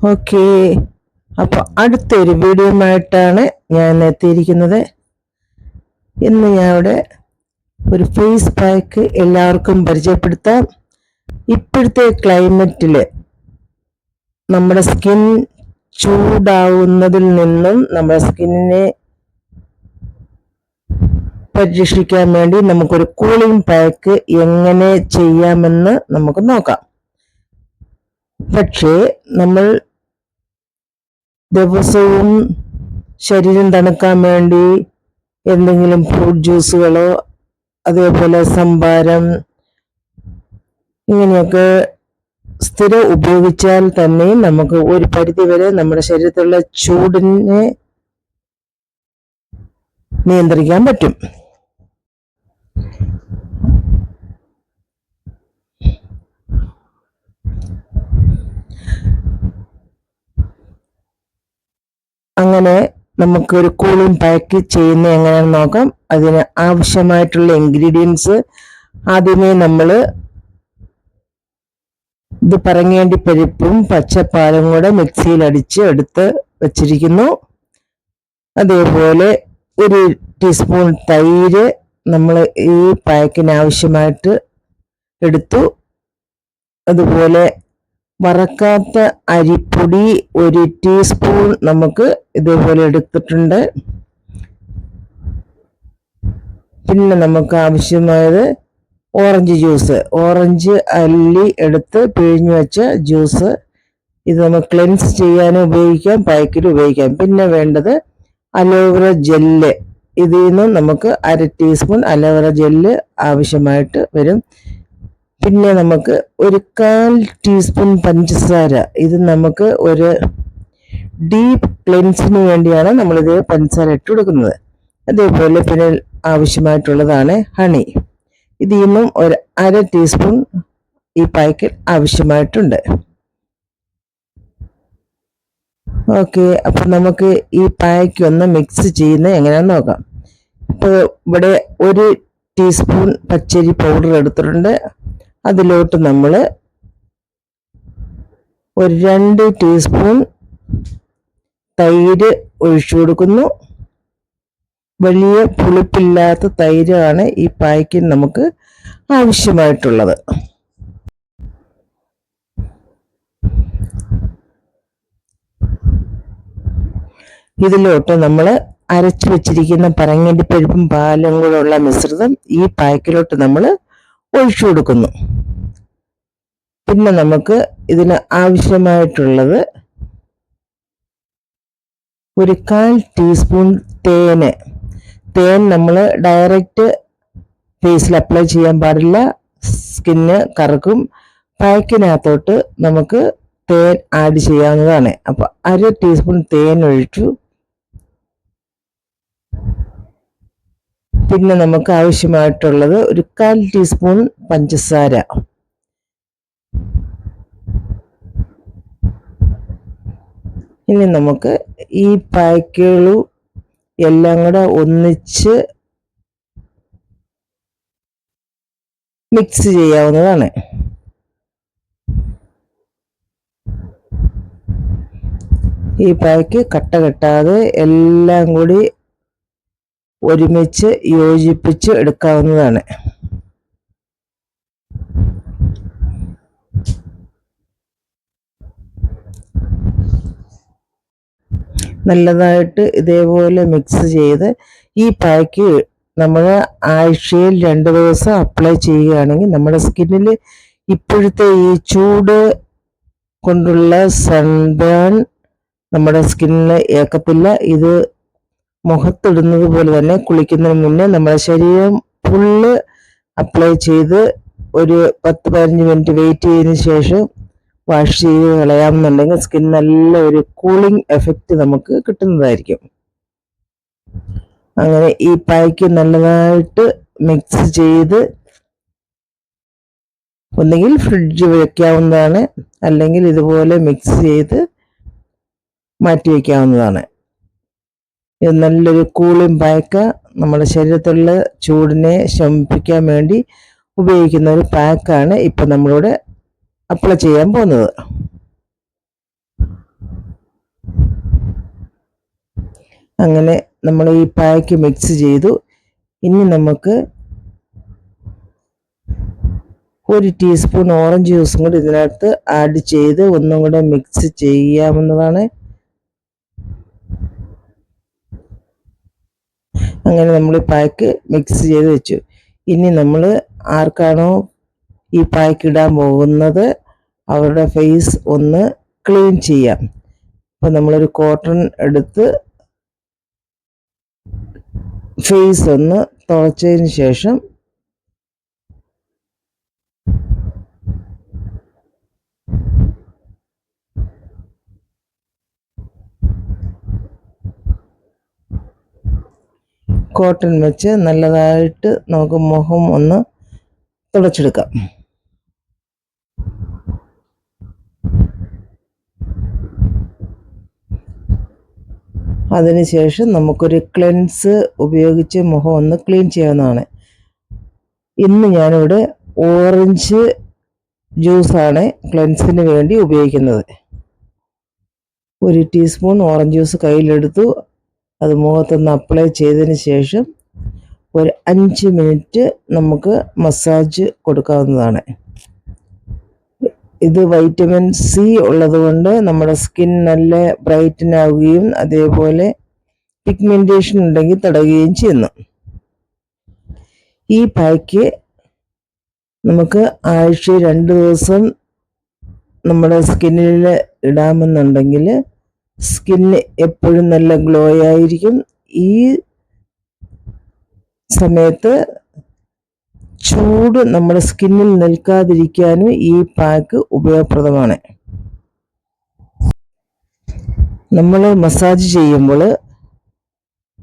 Okay. അപ്പോൾ അടുത്തൊരു വീഡിയോയുമായിട്ടാണ് ഞാൻ എത്തിയിരിക്കുന്നത്. ഇന്ന് ഞാൻ ഇവിടെ ഒരു ഫേസ് പാക്ക് എല്ലാവർക്കും പരിചയപ്പെടുത്താം. ഇപ്പോഴത്തെ ക്ലൈമറ്റിൽ നമ്മുടെ സ്കിൻ ചൂടാവുന്നതിൽ നിന്നും നമ്മുടെ സ്കിന്നിനെ പരിരക്ഷിക്കാൻ വേണ്ടി നമുക്കൊരു കൂളിംഗ് പാക്ക് എങ്ങനെ ചെയ്യാമെന്ന് നമുക്ക് നോക്കാം. പക്ഷേ നമ്മൾ ദിവസവും ശരീരം തണുക്കാൻ വേണ്ടി എന്തെങ്കിലും ഫ്രൂട്ട് ജ്യൂസുകളോ അതേപോലെ സംഭാരം ഇങ്ങനെയൊക്കെ സ്ഥിരം ഉപയോഗിച്ചാൽ തന്നെ നമുക്ക് ഒരു പരിധി വരെ നമ്മുടെ ശരീരത്തിലുള്ള ചൂടിനെ നിയന്ത്രിക്കാൻ പറ്റും. അങ്ങനെ നമുക്ക് ഒരു കൂളിംഗ് പാക്ക് ചെയ്യുന്ന എങ്ങനെയാണെന്ന് നോക്കാം. അതിന് ആവശ്യമായിട്ടുള്ള ഇൻഗ്രീഡിയൻസ് ആദ്യമേ നമ്മൾ ഇത് പറങ്ങേണ്ടി പരിപ്പും പച്ചപ്പാലും കൂടെ മിക്സിയിൽ അടിച്ച് എടുത്ത് വച്ചിരിക്കുന്നു. അതേപോലെ ഒരു ടീസ്പൂൺ തൈര് നമ്മൾ ഈ പാക്കിന് ആവശ്യമായിട്ട് എടുത്തു. അതുപോലെ വറക്കാത്ത അരിപ്പൊടി ഒരു ടീസ്പൂൺ നമുക്ക് ഇതേപോലെ എടുത്തിട്ടുണ്ട്. പിന്നെ നമുക്ക് ആവശ്യമായത് ഓറഞ്ച് ജ്യൂസ് ഓറഞ്ച് അല്ലി എടുത്ത് പിഴിഞ്ഞു വെച്ച ജ്യൂസ് ഇത് നമുക്ക് ക്ലെൻസ് ചെയ്യാനും ഉപയോഗിക്കാം പാക്കിൽ ഉപയോഗിക്കാം. പിന്നെ വേണ്ടത് അലോവേറ ജെല്ല്. ഇതിൽ നിന്നും നമുക്ക് അര ടീസ്പൂൺ അലോവേറ ജെല്ല് ആവശ്യമായിട്ട് വരും. പിന്നെ നമുക്ക് ഒരു കാൽ ടീസ്പൂൺ പഞ്ചസാര. ഇത് നമുക്ക് ഒരു ഡീപ്പ് ക്ലെൻസിന് വേണ്ടിയാണ് നമ്മളിത് പഞ്ചസാര ഇട്ട് കൊടുക്കുന്നത്. അതേപോലെ പിന്നെ ആവശ്യമായിട്ടുള്ളതാണ് ഹണി. ഇതിൽ നിന്നും ഒരു അര ടീസ്പൂൺ ഈ പാക്കറ്റ് ആവശ്യമായിട്ടുണ്ട്. ഓക്കെ അപ്പം നമുക്ക് ഈ പായ്ക്ക് ഒന്ന് മിക്സ് ചെയ്യുന്നത് എങ്ങനെയാണെന്ന് നോക്കാം. ഇപ്പോൾ ഇവിടെ ഒരു ടീസ്പൂൺ പച്ചരി പൗഡർ എടുത്തിട്ടുണ്ട്. അതിലോട്ട് നമ്മൾ ഒരു രണ്ട് ടീസ്പൂൺ തൈര് ഒഴിച്ചു കൊടുക്കുന്നു. വലിയ പുളിപ്പില്ലാത്ത തൈരാണ് ഈ പായ്ക്ക് നമുക്ക് ആവശ്യമായിട്ടുള്ളത്. ഇതിലോട്ട് നമ്മൾ അരച്ചു വെച്ചിരിക്കുന്ന പറങ്ങേണ്ടി പരിപ്പും പാലും കൂടെ ഉള്ള മിശ്രിതം ഈ പായ്ക്കിലോട്ട് നമ്മൾ ഒഴിച്ചു കൊടുക്കുന്നു. പിന്നെ നമുക്ക് ഇതിന് ആവശ്യമായിട്ടുള്ളത് ഒരു കാൽ ടീസ്പൂൺ തേന്. തേൻ നമ്മൾ ഡയറക്റ്റ് ഫേസിൽ അപ്ലൈ ചെയ്യാൻ പാടില്ല. സ്കിന്ന് കറക്കും. പാക്കിനകത്തോട്ട് നമുക്ക് തേൻ ആഡ് ചെയ്യാവുന്നതാണ്. അപ്പോൾ അര ടീസ്പൂൺ തേൻ ഒഴിച്ചു. പിന്നെ നമുക്ക് ആവശ്യമായിട്ടുള്ളത് ഒരു കാൽ ടീസ്പൂൺ പഞ്ചസാര. ഇനി നമുക്ക് ഈ പായ്ക്കുകളും എല്ലാം കൂടെ ഒന്നിച്ച് മിക്സ് ചെയ്യാവുന്നതാണ്. ഈ പായ്ക്ക് കട്ട കെട്ടാതെ എല്ലാം കൂടി ഒരുമിച്ച് യോജിപ്പിച്ച് എടുക്കാവുന്നതാണ്. നല്ലതായിട്ട് ഇതേപോലെ മിക്സ് ചെയ്ത് ഈ പാക്ക് നമ്മൾ ആഴ്ചയിൽ രണ്ട് ദിവസം അപ്ലൈ ചെയ്യുകയാണെങ്കിൽ നമ്മുടെ സ്കിന്നിൽ ഇപ്പോഴത്തെ ഈ ചൂട് കൊണ്ടുള്ള സൺബേൺ നമ്മുടെ സ്കിന്നിൽ ഏക്കത്തില്ല ഇത് മുഖത്തിടുന്നത് പോലെ തന്നെ കുളിക്കുന്നതിന് മുന്നേ നമ്മുടെ ശരീരം ഫുള്ള് അപ്ലൈ ചെയ്ത് ഒരു പത്ത് പതിനഞ്ച് മിനിറ്റ് വെയിറ്റ് ചെയ്തതിന് ശേഷം വാഷ് ചെയ്ത് കളയാമെന്നുണ്ടെങ്കിൽ സ്കിൻ നല്ല ഒരു കൂളിംഗ് എഫക്റ്റ് നമുക്ക് കിട്ടുന്നതായിരിക്കും. അങ്ങനെ ഈ പായ്ക്ക് നല്ലതായിട്ട് മിക്സ് ചെയ്ത് ഒന്നുകിൽ ഫ്രിഡ്ജ് വയ്ക്കാവുന്നതാണ് അല്ലെങ്കിൽ ഇതുപോലെ മിക്സ് ചെയ്ത് മാറ്റി വയ്ക്കാവുന്നതാണ് ഇത് നല്ലൊരു കൂളിംഗ് പാക്ക് നമ്മുടെ ശരീരത്തിലുള്ള ചൂടിനെ ശമിപ്പിക്കാൻ വേണ്ടി ഉപയോഗിക്കുന്ന ഒരു പാക്കാണ് ഇപ്പം നമ്മളിവിടെ അപ്ലൈ ചെയ്യാൻ പോകുന്നത്. അങ്ങനെ നമ്മൾ ഈ പാക്ക് മിക്സ് ചെയ്തു. ഇനി നമുക്ക് ഒരു ടീസ്പൂൺ ഓറഞ്ച് ജ്യൂസും കൂടി ഇതിനകത്ത് ആഡ് ചെയ്ത് ഒന്നും കൂടെ മിക്സ് ചെയ്യാവുന്നതാണ്. അങ്ങനെ നമ്മൾ പായ്ക്ക് മിക്സ് ചെയ്ത് വെച്ചു. ഇനി നമ്മൾ ആർക്കാണോ ഈ പായ്ക്ക് ഇടാൻ പോകുന്നത് അവരുടെ ഫേസ് ഒന്ന് ക്ലീൻ ചെയ്യാം. അപ്പം നമ്മളൊരു കോട്ടൺ എടുത്ത് ഫേസ് ഒന്ന് തുളച്ചതിന് ശേഷം കോട്ടൺ വെച്ച് നല്ലതായിട്ട് നമുക്ക് മുഖം ഒന്ന് തുടച്ചെടുക്കാം. അതിനുശേഷം നമുക്കൊരു ക്ലെൻസ് ഉപയോഗിച്ച് മുഖം ഒന്ന് ക്ലീൻ ചെയ്യാവുന്നതാണ്. ഇന്ന് ഞാനിവിടെ ഓറഞ്ച് ജ്യൂസാണ് ക്ലെൻസിന് വേണ്ടി ഉപയോഗിക്കുന്നത്. ഒരു ടീസ്പൂൺ ഓറഞ്ച് ജ്യൂസ് കയ്യിലെടുത്തു. അത് മുഖത്തൊന്ന് അപ്ലൈ ചെയ്തതിന് ശേഷം ഒരു അഞ്ച് മിനിറ്റ് നമുക്ക് മസാജ് കൊടുക്കാവുന്നതാണ്. ഇത് വൈറ്റമിൻ സി ഉള്ളതുകൊണ്ട് നമ്മുടെ സ്കിൻ നല്ല ബ്രൈറ്റൻ ആവുകയും അതേപോലെ പിഗ്മെന്റേഷൻ ഉണ്ടെങ്കിൽ തടയുകയും ചെയ്യുന്നു. ഈ പായ്ക്ക് നമുക്ക് ആഴ്ച രണ്ട് ദിവസം നമ്മുടെ സ്കിന്നിൽ ഇടാമെന്നുണ്ടെങ്കിൽ സ്കിന്ന് എപ്പോഴും നല്ല ഗ്ലോ ആയിരിക്കും. ഈ സമയത്ത് ചൂട് നമ്മുടെ സ്കിന്നിൽ നിൽക്കാതിരിക്കാനും ഈ പാക്ക് ഉപയോഗപ്രദമാണ്. നമ്മൾ മസാജ് ചെയ്യുമ്പോൾ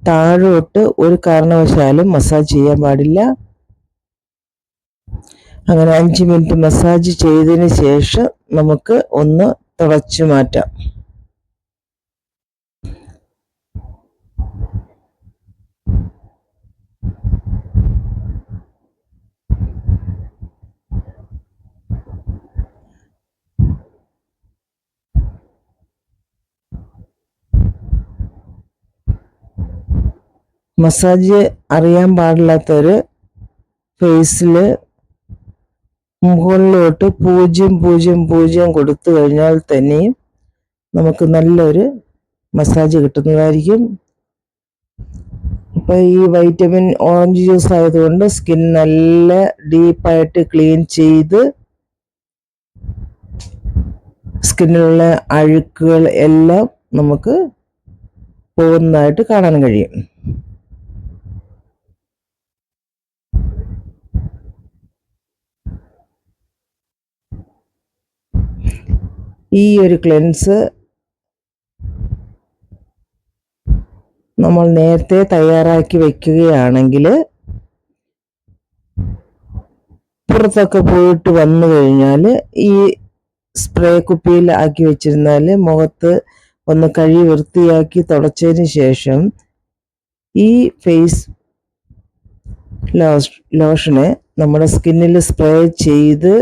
താഴോട്ട് ഒരു കാരണവശാലും മസാജ് ചെയ്യാൻ പാടില്ല. അങ്ങനെ അഞ്ച് മിനിറ്റ് മസാജ് ചെയ്തതിന് ശേഷം നമുക്ക് ഒന്ന് തുടച്ചു മാറ്റാം. മസാജ് അറിയാൻ പാടില്ലാത്തവർ ഫേസിൽ മുകളിലോട്ട് പൂജ്യം പൂജ്യം പൂജ്യം കൊടുത്തു കഴിഞ്ഞാൽ തന്നെയും നമുക്ക് നല്ലൊരു മസാജ് കിട്ടുന്നതായിരിക്കും. ഇപ്പം ഈ വൈറ്റമിൻ ഓറഞ്ച് ജ്യൂസ് ആയതുകൊണ്ട് സ്കിൻ നല്ല ഡീപ്പായിട്ട് ക്ലീൻ ചെയ്ത് സ്കിന്നിലുള്ള അഴുക്കുകൾ എല്ലാം നമുക്ക് പോകുന്നതായിട്ട് കാണാൻ കഴിയും. ഈ ഒരു ക്ലെൻസ് നമ്മൾ നേരത്തെ തയ്യാറാക്കി വയ്ക്കുകയാണെങ്കിൽ പുറത്തൊക്കെ പോയിട്ട് വന്നു കഴിഞ്ഞാൽ ഈ സ്പ്രേ കുപ്പിയിൽ ആക്കി വെച്ചിരുന്നാൽ മുഖത്ത് ഒന്ന് കഴി വൃത്തിയാക്കി തുടച്ചതിന് ശേഷം ഈ ഫേസ് ലോഷനെ നമ്മുടെ സ്കിന്നിൽ സ്പ്രേ ചെയ്ത്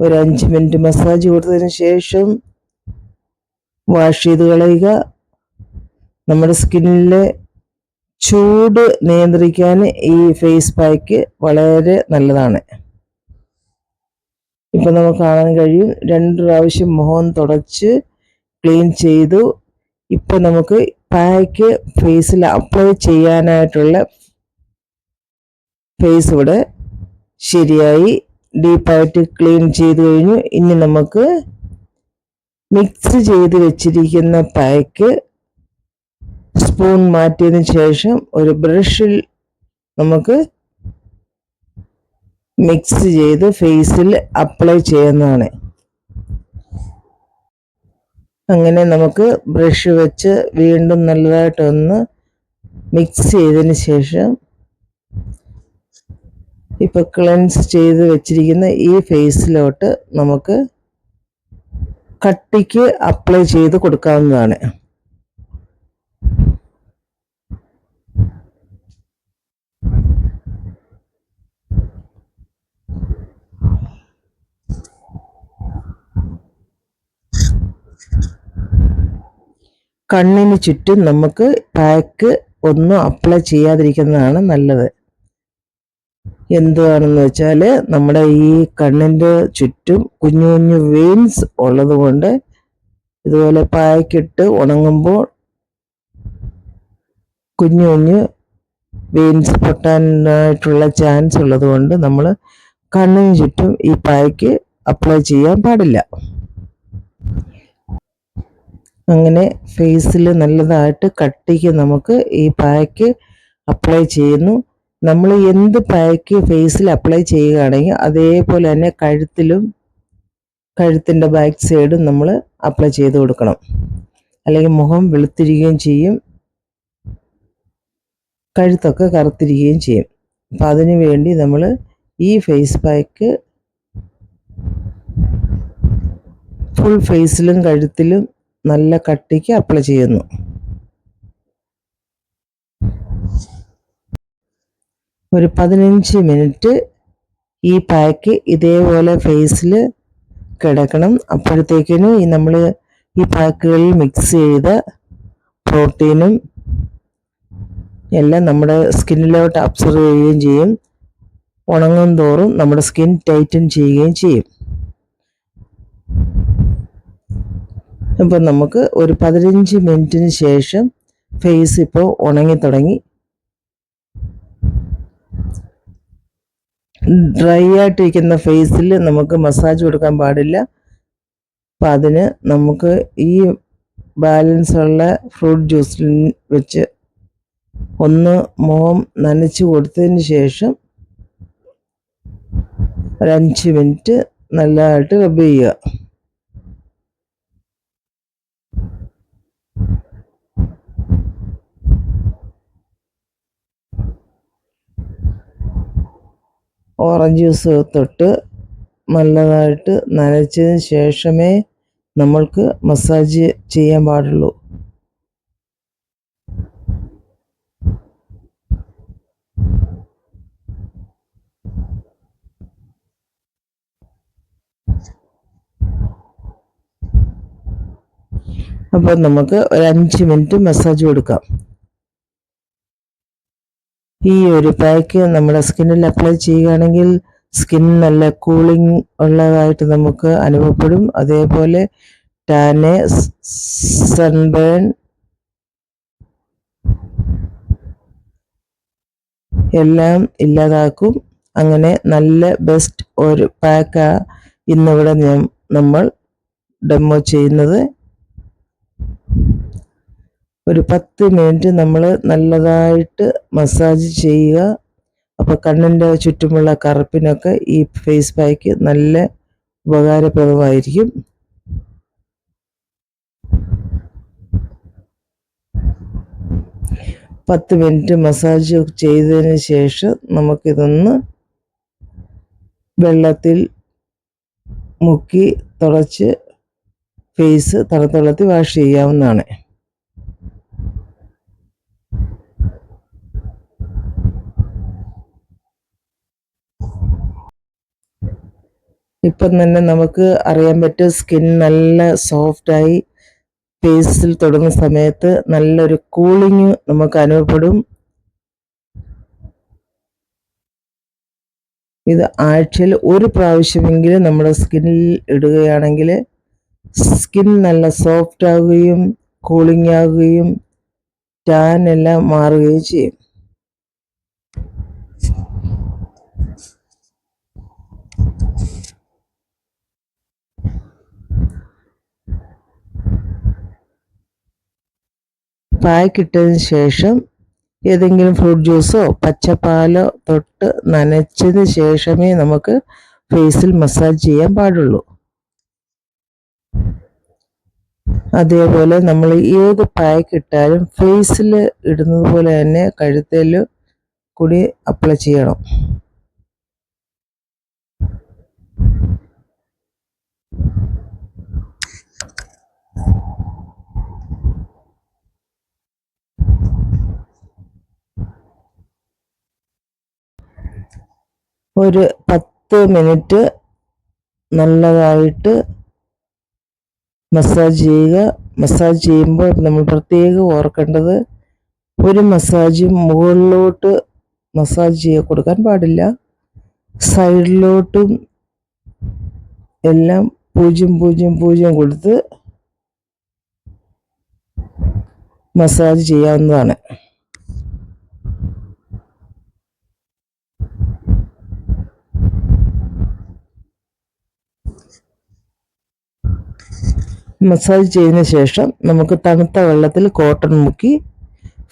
ഒരു അഞ്ച് മിനിറ്റ് മസാജ് കൊടുത്തതിന് ശേഷം വാഷ് ചെയ്ത് കളയുക. നമ്മുടെ സ്കിന്നിലെ ചൂട് നിയന്ത്രിക്കാൻ ഈ ഫേസ് പാക്ക് വളരെ നല്ലതാണ്. ഇപ്പം നമുക്ക് കാണാൻ കഴിയും. രണ്ട് പ്രാവശ്യം മുഖം തുടച്ച് ക്ലീൻ ചെയ്തു. ഇപ്പം നമുക്ക് പാക്ക് ഫേസിൽ അപ്ലൈ ചെയ്യാനായിട്ടുള്ള ഫേസ് ഇവിടെ ശരിയായി. ഡീപ്പായിട്ട് ക്ലീൻ ചെയ്ത് കഴിഞ്ഞു. ഇനി നമുക്ക് മിക്സ് ചെയ്ത് വെച്ചിരിക്കുന്ന പായ്ക്ക് സ്പൂൺ മാറ്റിയതിന് ശേഷം ഒരു ബ്രഷിൽ നമുക്ക് മിക്സ് ചെയ്ത് ഫേസിൽ അപ്ലൈ ചെയ്യുന്നതാണ്. അങ്ങനെ നമുക്ക് ബ്രഷ് വെച്ച് വീണ്ടും നല്ലതായിട്ടൊന്ന് മിക്സ് ചെയ്തതിന് ശേഷം ഇപ്പൊ ക്ലെൻസ് ചെയ്ത് വെച്ചിരിക്കുന്ന ഈ ഫേസിലോട്ട് നമുക്ക് കട്ടിക്ക് അപ്ലൈ ചെയ്ത് കൊടുക്കാവുന്നതാണ്. കണ്ണിന് ചുറ്റും നമുക്ക് പാക്ക് ഒന്നും അപ്ലൈ ചെയ്യാതിരിക്കുന്നതാണ് നല്ലത്. എന്തുവാണെന്ന് വെച്ചാൽ നമ്മുടെ ഈ കണ്ണിന്റെ ചുറ്റും കുഞ്ഞു കുഞ്ഞു വെയിൻസ് ഉള്ളത് കൊണ്ട് ഇതുപോലെ പായ്ക്കിട്ട് ഉണങ്ങുമ്പോൾ കുഞ്ഞു കുഞ്ഞു വെയിൻസ് പൊട്ടാനായിട്ടുള്ള ചാൻസ് ഉള്ളത് കൊണ്ട് നമ്മൾ കണ്ണിന് ചുറ്റും ഈ പായ്ക്ക് അപ്ലൈ ചെയ്യാൻ പാടില്ല. അങ്ങനെ ഫേസിൽ നല്ലതായിട്ട് കട്ടിക്ക് നമുക്ക് ഈ പായ്ക്ക് അപ്ലൈ ചെയ്യുന്നു. നമ്മൾ എന്ത് പാക്ക് ഫേസിൽ അപ്ലൈ ചെയ്യുകയാണെങ്കിൽ അതേപോലെ തന്നെ കഴുത്തിലും കഴുത്തിന്റെ ബാക്ക് സൈഡും നമ്മൾ അപ്ലൈ ചെയ്ത് കൊടുക്കണം. അല്ലെങ്കിൽ മുഖം വെളുത്തിരിക്കുകയും ചെയ്യും. കഴുത്തൊക്കെ കറുത്തിരിക്കുകയും ചെയ്യും. അപ്പം അതിനു വേണ്ടി നമ്മൾ ഈ ഫേസ് പാക്ക് ഫുൾ ഫേസിലും കഴുത്തിലും നല്ല കട്ടിക്ക് അപ്ലൈ ചെയ്യുന്നു. ഒരു പതിനഞ്ച് മിനിറ്റ് ഈ പാക്ക് ഇതേപോലെ ഫേസിൽ കിടക്കണം. അപ്പോഴത്തേക്കിനും ഈ നമ്മൾ ഈ പാക്കുകളിൽ മിക്സ് ചെയ്ത പ്രോട്ടീനും എല്ലാം നമ്മുടെ സ്കിന്നിലോട്ട് അബ്സർവ് ചെയ്യുകയും ചെയ്യും. ഉണങ്ങും തോറും നമ്മുടെ സ്കിൻ ടൈറ്റൻ ചെയ്യുകയും ചെയ്യും. ഇപ്പം നമുക്ക് ഒരു പതിനഞ്ച് മിനിറ്റിന് ശേഷം ഫേസ് ഇപ്പോൾ ഉണങ്ങി തുടങ്ങി. ഡ്രൈ ആയിട്ടിരിക്കുന്ന ഫേസിൽ നമുക്ക് മസാജ് കൊടുക്കാൻ പാടില്ല. അപ്പം അതിന് നമുക്ക് ഈ ബാലൻസ് ഉള്ള ഫ്രൂട്ട് ജ്യൂസിൽ വെച്ച് ഒന്ന് മുഖം നനച്ച് കൊടുത്തതിന് ശേഷം ഒരഞ്ച് മിനിറ്റ് നല്ലതായിട്ട് റബ്ബ് ചെയ്യുക. ഓറഞ്ച് ജ്യൂസ് തൊട്ട് നല്ലതായിട്ട് നനച്ചതിന് ശേഷമേ നമ്മൾക്ക് മസാജ് ചെയ്യാൻ പാടുള്ളൂ. അപ്പോൾ നമുക്ക് ഒരു അഞ്ച് മിനിറ്റ് മസാജ് കൊടുക്കാം. ഈ ഒരു പാക്ക് നമ്മുടെ സ്കിന്നിൽ അപ്ലൈ ചെയ്യുകയാണെങ്കിൽ സ്കിൻ നല്ല കൂളിംഗ് ഉള്ളതായിട്ട് നമുക്ക് അനുഭവപ്പെടും. അതേപോലെ ടാന് സൺബേൺ എല്ലാം ഇല്ലാതാക്കും. അങ്ങനെ നല്ല ബെസ്റ്റ് ഒരു പാക്കാണ് ഇന്നിവിടെ ഞാൻ നമ്മൾ ഡെമോ ചെയ്യുന്നത്. ഒരു പത്ത് മിനിറ്റ് നമ്മൾ നല്ലതായിട്ട് മസാജ് ചെയ്യുക. അപ്പോൾ കണ്ണിന്റെ ചുറ്റുമുള്ള കറുപ്പിനൊക്കെ ഈ ഫേസ് പാക്ക് നല്ല ഉപകാരപ്രദമായിരിക്കും. പത്ത് മിനിറ്റ് മസാജ് ചെയ്തതിന് ശേഷം നമുക്കിതൊന്ന് വെള്ളത്തിൽ മുക്കി തുടച്ച് ഫേസ് തണുത്തുള്ളത്തിൽ വാഷ് ചെയ്യാവുന്നതാണ്. ഇപ്പം തന്നെ നമുക്ക് അറിയാൻ പറ്റും സ്കിൻ നല്ല സോഫ്റ്റായി ഫേസിൽ തൊടുന്ന സമയത്ത് നല്ലൊരു കൂളിങ് നമുക്ക് അനുഭവപ്പെടും. ഇത് ആഴ്ചയിൽ ഒരു പ്രാവശ്യമെങ്കിലും നമ്മുടെ സ്കിന്നിൽ ഇടുകയാണെങ്കിൽ സ്കിൻ നല്ല സോഫ്റ്റ് ആകുകയും കൂളിംഗ് ആകുകയും ടാൻ എല്ലാം മാറുകയും ചെയ്യും. പാക്ക് ഇട്ടതിന് ശേഷം ഏതെങ്കിലും ഫ്രൂട്ട് ജ്യൂസോ പച്ചപ്പാലോ തൊട്ട് നനച്ചതിന് ശേഷമേ നമുക്ക് ഫേസിൽ മസാജ് ചെയ്യാൻ പാടുള്ളൂ. അതേപോലെ നമ്മൾ ഏത് പാക്ക് ഫേസിൽ ഇടുന്നത് പോലെ തന്നെ കഴുത്തിൽ കൂടി അപ്ലൈ ചെയ്യണം. ഒരു പത്ത് മിനിറ്റ് നല്ലതായിട്ട് മസാജ് ചെയ്യുക. മസാജ് ചെയ്യുമ്പോൾ നമ്മൾ പ്രത്യേകം ഓർക്കേണ്ടത് ഒരു മസാജ് മുകളിലോട്ട് മസാജ് ചെയ്യ കൊടുക്കാൻ പാടില്ല. സൈഡിലോട്ടും എല്ലാം പൂജ്യം പൂജ്യം പൂജ്യം കൊടുത്ത് മസാജ് ചെയ്യാവുന്നതാണ്. മസാജ് ചെയ്തതിന് ശേഷം നമുക്ക് തണുത്ത വെള്ളത്തിൽ കോട്ടൺ മുക്കി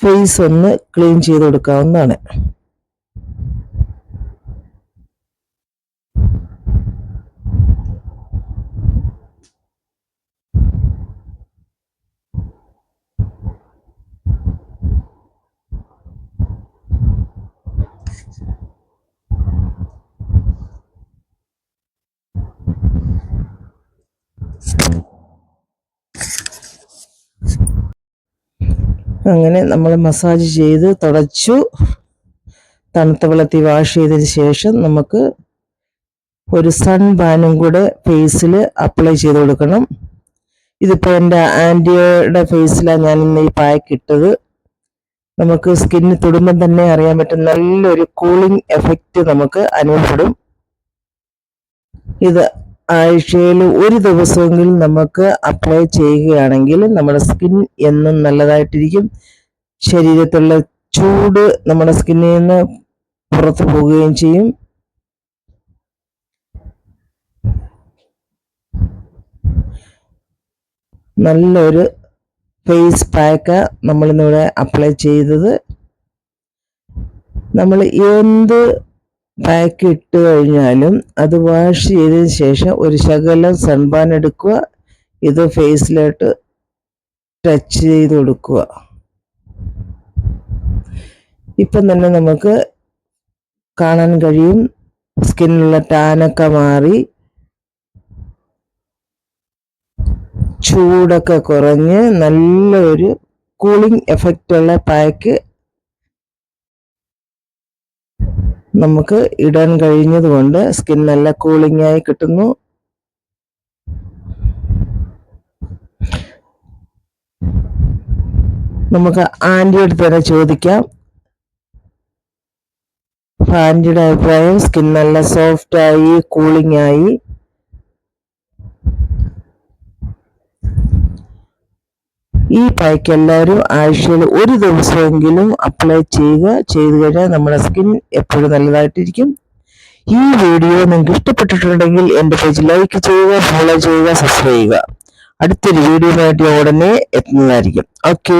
ഫേസ് ഒന്ന് ക്ലീൻ ചെയ്ത് കൊടുക്കാവുന്നതാണ്. അങ്ങനെ നമ്മൾ മസാജ് ചെയ്ത് തുടച്ചു. തണുത്ത വെള്ളത്തിൽ വാഷ് ചെയ്തതിന് ശേഷം നമുക്ക് ഒരു സൺ ബാനും കൂടെ ഫേസിൽ അപ്ലൈ ചെയ്ത് കൊടുക്കണം. ഇതിപ്പോൾ എന്റെ ആന്റിയുടെ ഫേസിലാണ് ഞാൻ ഇന്ന് ഈ പാക്ക് ഇട്ടത്. നമുക്ക് സ്കിന്നിൽ തൊടുമ്പം തന്നെ അറിയാൻ പറ്റും നല്ലൊരു കൂളിംഗ് എഫക്റ്റ് നമുക്ക് അനുഭവപ്പെടും. ഇത് ആഴ്ചയിൽ ഒരു ദിവസമെങ്കിലും നമുക്ക് അപ്ലൈ ചെയ്യുകയാണെങ്കിൽ നമ്മുടെ സ്കിൻ എന്നും നല്ലതായിട്ടിരിക്കും. ശരീരത്തിലുള്ള ചൂട് നമ്മുടെ സ്കിന്നിൽ നിന്ന് പുറത്തു പോവുകയും ചെയ്യും. നല്ലൊരു ഫേസ് പാക്ക് നമ്മളിന്നിവിടെ അപ്ലൈ ചെയ്തത്. നമ്മൾ എന്ത് പാക്ക് ഇട്ട് കഴിഞ്ഞാലും അത് വാഷ് ചെയ്തതിന് ശേഷം ഒരു ശകലം സൺബാൻ എടുക്കുക. ഇത് ഫേസിലോട്ട് ടച്ച് ചെയ്ത് കൊടുക്കുക. ഇപ്പം തന്നെ നമുക്ക് കാണാൻ കഴിയും. സ്കിന്നിലുള്ള ടാനൊക്കെ മാറി. ചൂടൊക്കെ കുറഞ്ഞ് നല്ലൊരു കൂളിംഗ് എഫക്റ്റുള്ള പാക്ക് നമുക്ക് ഇടാൻ കഴിഞ്ഞതുകൊണ്ട് സ്കിൻ നല്ല കൂളിംഗ് ആയി കിട്ടുന്നു. നമുക്ക് ആന്റിയുടെ തന്നെ ചോദിക്കാം. ആന്റിയുടെ അഭിപ്രായം സ്കിൻ നല്ല സോഫ്റ്റ് ആയി കൂളിംഗ് ആയി. ഈ പാക്ക് എല്ലാവരും ആഴ്ചയിൽ ഒരു ദിവസമെങ്കിലും അപ്ലൈ ചെയ്യുക ചെയ്തു കഴിഞ്ഞാൽ നമ്മുടെ സ്കിൻ എപ്പോഴും നല്ലതായിട്ടിരിക്കും. ഈ വീഡിയോ നിങ്ങൾക്ക് ഇഷ്ടപ്പെട്ടിട്ടുണ്ടെങ്കിൽ എന്റെ പേജ് ലൈക്ക് ചെയ്യുക ഫോളോ ചെയ്യുക സബ്സ്ക്രൈബ് ചെയ്യുക. അടുത്തൊരു വീഡിയോ ആയിട്ട് ഉടനെ എത്തുന്നതായിരിക്കും. ഓക്കേ